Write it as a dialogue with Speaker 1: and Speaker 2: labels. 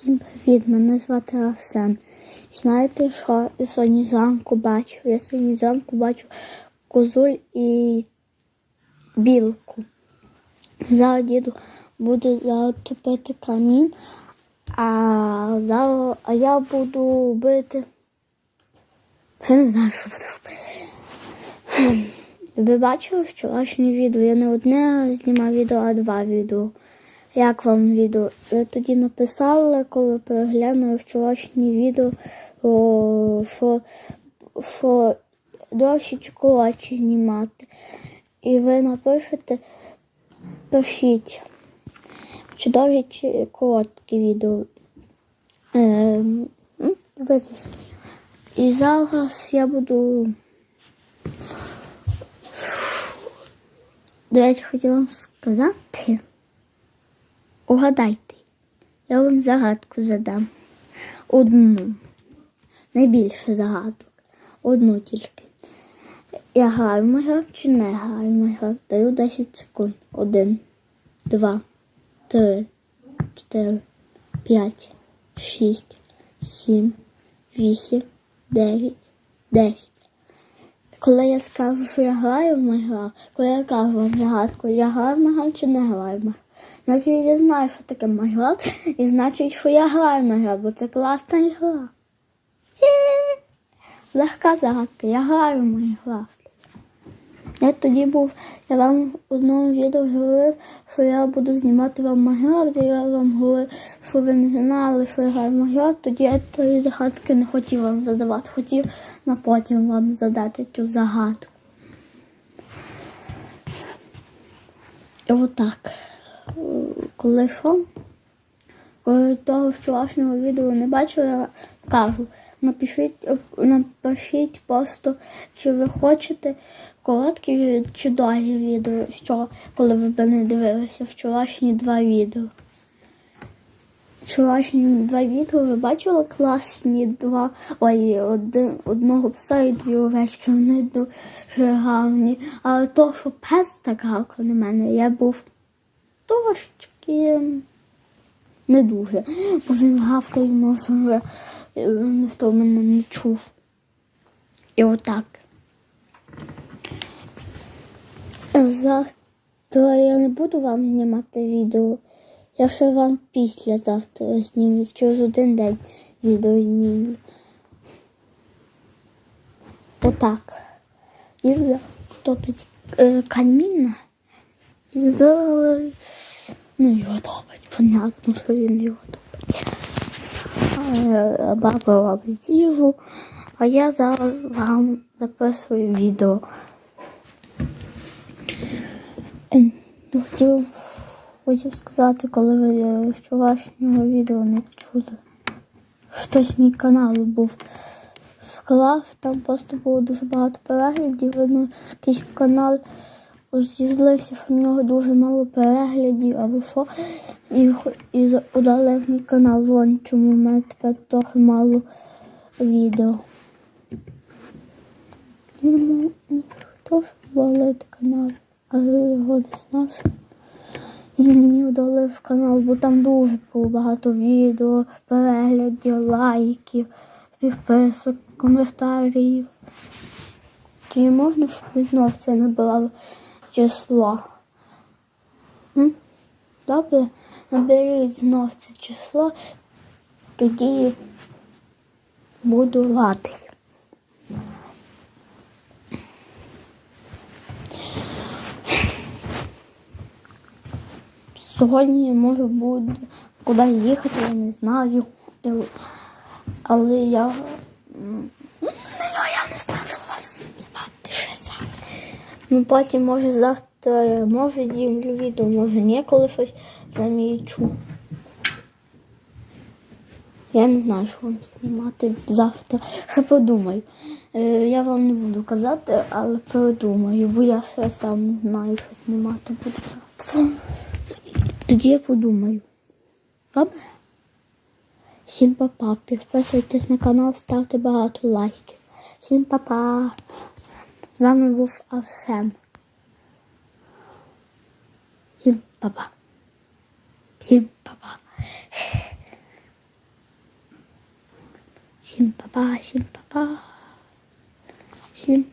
Speaker 1: Всім привіт, мене звати Арсен. Знаєте, що я сьогодні зранку бачив? Я сьогодні зранку бачу козуль і білку. Зараз діду буде топити камінь, а зараз а я буду бити. Я не знаю, що буду робити. Ви бачили вчорашнє відео? Я не одне знімав відео, а два відео. Як вам відео? Ви тоді написали, коли переглянули вчорашнє відео, о, що, що чи коротше знімати. І ви напишете, пишіть, чи довгі, чи короткі відео. Е, м. І зараз я буду. До речі, хотіла вам сказати. Угадайте, я вам загадку задам. Одну. Найбільше загадок. Одну тільки. Я граю в чи не граю в Даю 10 секунд. Один, два, три, чотири, п'ять, шість, сім, вісім, дев'ять, десять. Коли я скажу, що я граю в Майнкрафт, коли я кажу вам загадку, я граю в Майнкрафт чи не граю в Майнкрафт, значить я знаю, що таке Майнкрафт, і значить, що я граю в Майнкрафт, бо це класна гра. Хі -хі. Легка загадка, я граю в Майнкрафт. Я тоді був, я вам в одному відео говорив, що я буду знімати вам Майнкрафт, і я вам говорив, що ви не знали, що я граю Майнкрафт, тоді я тої загадки не хотів вам задавати, хотів на потім вам задати цю загадку. І отак. Коли що? Коли того вчорашнього відео не бачила, я кажу, напишіть, напишіть просто, чи ви хочете короткі ві- чи довгі відео, що, коли ви б не дивилися вчорашні два відео. Вчорашні два відео ви бачили класні два. Ой, один, одного пса і дві овечки, вони дуже гарні. Але то, що пес так гавкав на мене, я був трошечки не дуже. Бо він гавкає, може, вже, е, ніхто мене не чув. І отак. Завтра я не буду вам знімати відео. Я ще вам післязавтра знімлю. Через один день відео знімлю. Отак. І затопить е, каміння. І зараз ну, його топить. Понятно, що він його топить. Е, Баба робить їжу, а я зараз вам записую відео. Е, Хотів, хотів сказати, коли ви е, вчорашнього відео не чули. Хтось мій канал був вклав, там просто було дуже багато переглядів. Видно, якийсь канал зізлився, що в нього дуже мало переглядів або що. І, і удалив мій канал. Вон чому в мене тепер трохи мало відео. Мо- Ніхто канал, але я його не знав. Він мені удалив канал, бо там дуже було багато відео, переглядів, лайків, підписок, коментарів. Чи можна, щоб ви знов це набирало число? М? Добре, наберіть знов це число, тоді буду радий. Сьогодні може буде куди їхати, я не знаю. Е, Але я. Ну, я не знаю, що. Ну, потім, може, завтра, може, знімлю відео, може, ні, коли щось замічу. Я не знаю, що вам знімати завтра. Ще подумаю. Е, Я вам не буду казати, але передумаю, бо я ще сам не знаю, що знімати буду завтра. Тоді я подумаю. Добре? Всім папа. Підписуйтесь на канал, ставте багато лайків. Всім папа. З вами був Арсен. Всім папа. Всім папа. Всім па-па, всім па-па. Всім.